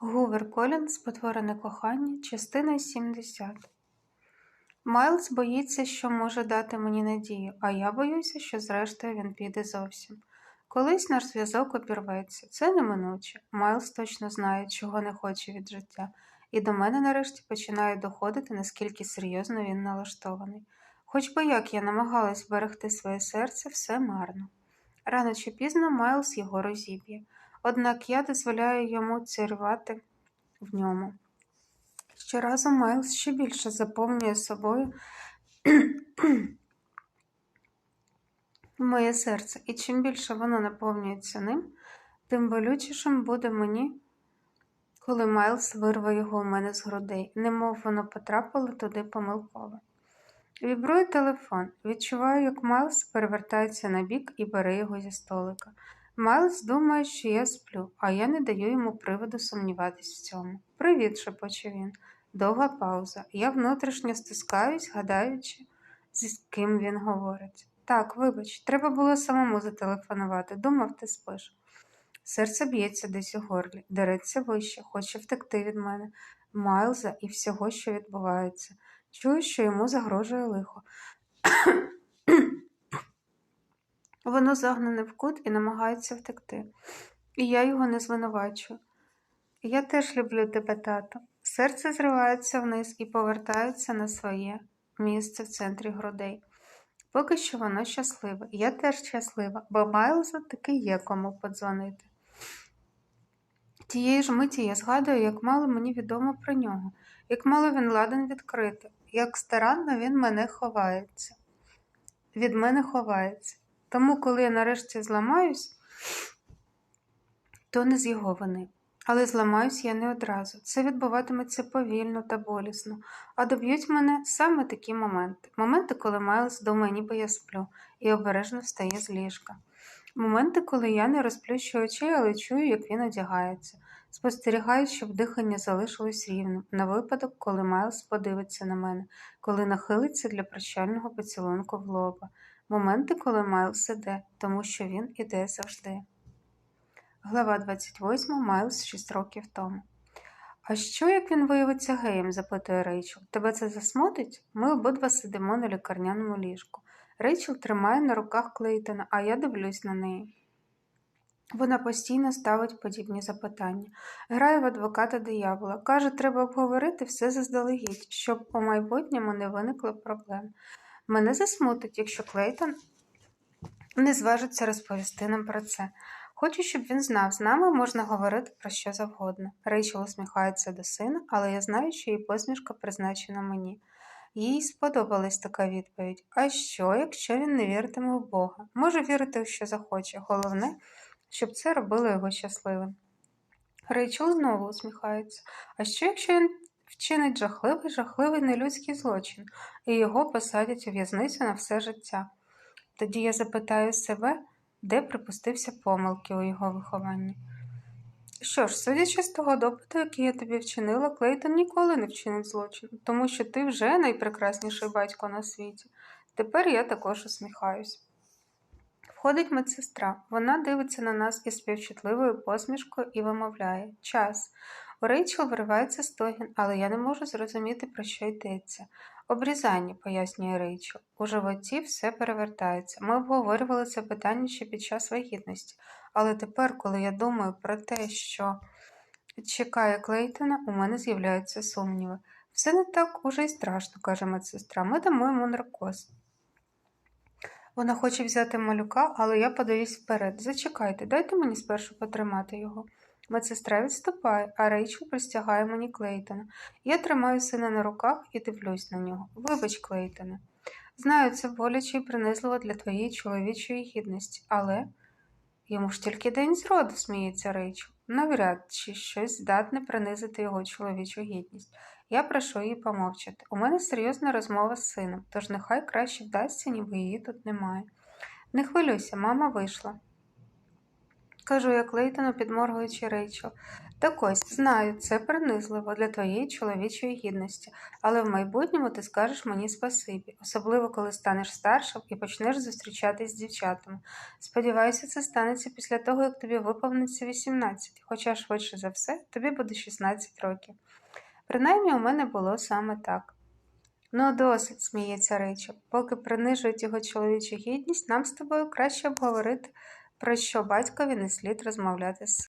Гувер Колін Спотворене кохання, частина 70. Майлз боїться, що може дати мені надію, а я боюся, що зрештою він піде зовсім. Колись наш зв'язок обірветься. Це неминуче. Майлз точно знає, чого не хоче від життя, і до мене нарешті починає доходити, наскільки серйозно він налаштований. Хоч би як я намагалась вберегти своє серце, все марно. Рано чи пізно Майлз його розіб'є однак я дозволяю йому цірвати в ньому. Щоразу Майлз ще більше заповнює собою моє серце, і чим більше воно наповнюється ним, тим болючішим буде мені, коли Майлз вирве його у мене з грудей, немов воно потрапило туди помилково. Вібрує телефон. Відчуваю, як Майлз перевертається на бік і бере його зі столика. Майлз думає, що я сплю, а я не даю йому приводу сумніватись в цьому. Привіт, шепоче він. Довга пауза. Я внутрішньо стискаюсь, гадаючи, з ким він говорить. Так, вибач, треба було самому зателефонувати. Думав, ти спиш. Серце б'ється десь у горлі, дереться вище, хоче втекти від мене, Майлза і всього, що відбувається. Чую, що йому загрожує лихо. Воно загнане в кут і намагається втекти. І я його не звинувачую. Я теж люблю тебе, тато. Серце зривається вниз і повертається на своє місце в центрі грудей. Поки що воно щасливе. Я теж щаслива, бо Майлзу таки є кому подзвонити. Тієї ж миті я згадую, як мало мені відомо про нього, як мало він ладен відкрити, як старанно він мене ховається. Від мене ховається. Тому, коли я нарешті зламаюсь, то не з його вини. Але зламаюсь я не одразу. Це відбуватиметься повільно та болісно, а доб'ють мене саме такі моменти. Моменти, коли Майлз думає, ніби я сплю, і обережно встає з ліжка. Моменти, коли я не розплющую очей, але чую, як він одягається. Спостерігаю, щоб дихання залишилось рівним, на випадок, коли Майлз подивиться на мене, коли нахилиться для прощального поцілунку в лоба. Моменти, коли Майлз іде, тому що він іде завжди. Глава 28. Майлз 6 років тому. А що, як він виявиться геєм? запитує Рейчел. Тебе це засмутить? Ми обидва сидимо на лікарняному ліжку. Рейчел тримає на руках Клейтона, а я дивлюсь на неї. Вона постійно ставить подібні запитання. Грає в адвоката диявола. Каже, треба обговорити все заздалегідь, щоб у майбутньому не виникло проблем. Мене засмутить, якщо Клейтон не зважиться розповісти нам про це. Хочу, щоб він знав, з нами можна говорити про що завгодно. Рейчел усміхається до сина, але я знаю, що її посмішка призначена мені. Їй сподобалась така відповідь. А що, якщо він не віритиме в Бога? Може вірити, в що захоче. Головне, щоб це робило його щасливим. Рейчел знову усміхається. А що, якщо він вчинить жахливий, жахливий нелюдський злочин, і його посадять у в'язницю на все життя? Тоді я запитаю себе, де припустився помилки у його вихованні. Що ж, судячи з того допиту, який я тобі вчинила, Клейтон ніколи не вчинить злочин, тому що ти вже найпрекрасніший батько на світі. Тепер я також усміхаюсь. Входить медсестра. Вона дивиться на нас із співчутливою посмішкою і вимовляє час. У Рейчел виривається стогін, але я не можу зрозуміти, про що йдеться. Обрізання, пояснює Рейчел. У животі все перевертається. Ми обговорювали це питання ще під час вагітності, але тепер, коли я думаю про те, що чекає Клейтона, у мене з'являються сумніви. Все не так уже й страшно, каже медсестра. Ми дамо йому наркоз. Вона хоче взяти малюка, але я подаюсь вперед. Зачекайте, дайте мені спершу потримати його. Медсестра відступає, а Рейчел пристягає мені Клейтона. Я тримаю сина на руках і дивлюсь на нього. Вибач, Клейтоне. Знаю, це боляче і принизливо для твоєї чоловічої гідності, але йому ж тільки день зроду, сміється Рейчел. Навряд чи щось здатне принизити його чоловічу гідність. Я прошу її помовчати. У мене серйозна розмова з сином, тож нехай краще вдасться, ніби її тут немає. Не хвилюйся, мама вийшла. Кажу, як Лейтону, підморгуючи Рейчел. Так ось, знаю, це принизливо для твоєї чоловічої гідності, але в майбутньому ти скажеш мені спасибі, особливо коли станеш старшим і почнеш зустрічатись з дівчатами. Сподіваюся, це станеться після того, як тобі виповниться 18, хоча швидше за все тобі буде 16 років. Принаймні у мене було саме так. Ну, досить, сміється Рейчел. Поки принижують його чоловічу гідність, нам з тобою краще обговорити, про що батькові не слід розмовляти з